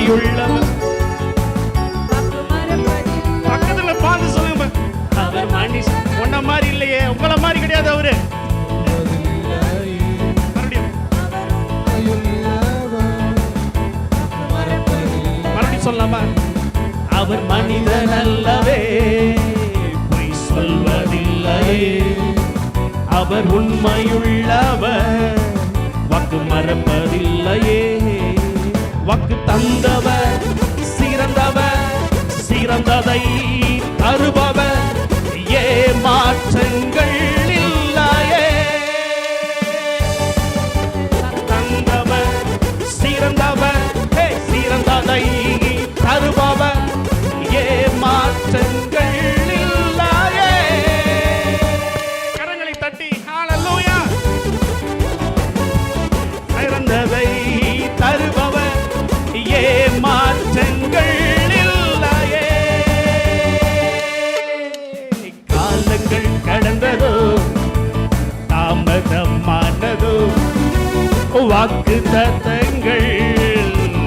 உண்மையுள்ளவர் பக்கத்துல பார்த்து சொல்லுங்க அவர் மனுஷன் உன்ன மாதிரி இல்லையே உங்கள மாதிரி கிடையாது அவரு. மறுபடியும் சொல்லலாமா? அவர் மனிதன் அல்லவே பொய் சொல்வதில்லை. அவர் உண்மையுள்ளவர் வாக்கு மறப்பதில்லை. வாக்கு தந்தவர் சிறந்தவர் சிறந்ததை வாக்கு தத்தங்கள்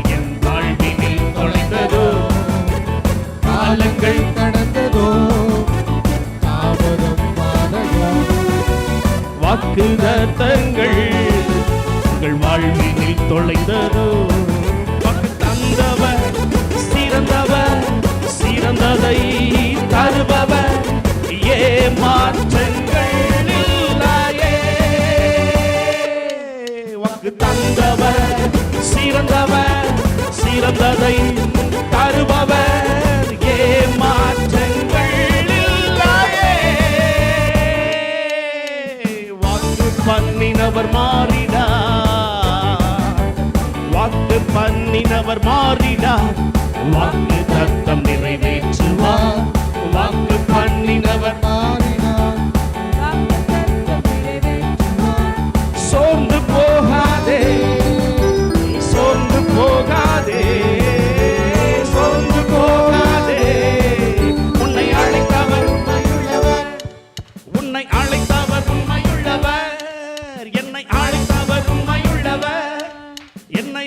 என் வாழ்வினில் தொலைந்ததோ? காலங்கள் கடந்ததோ? தாமதம் ஆனதோ வாக்கு தத்தங்கள் உங்கள் வாழ்வினில் தொலைந்ததோ? தந்தவர் சிறந்தவர் சிறந்ததை தருபவர். ஏமாற்றங்கள் இல்லையே வாக்கு பண்ணினவர் மாறிடா. வாக்கு பண்ணினவர் மாறிடா. வாக்கு தத்தம் நிறைவேற்றுவார்.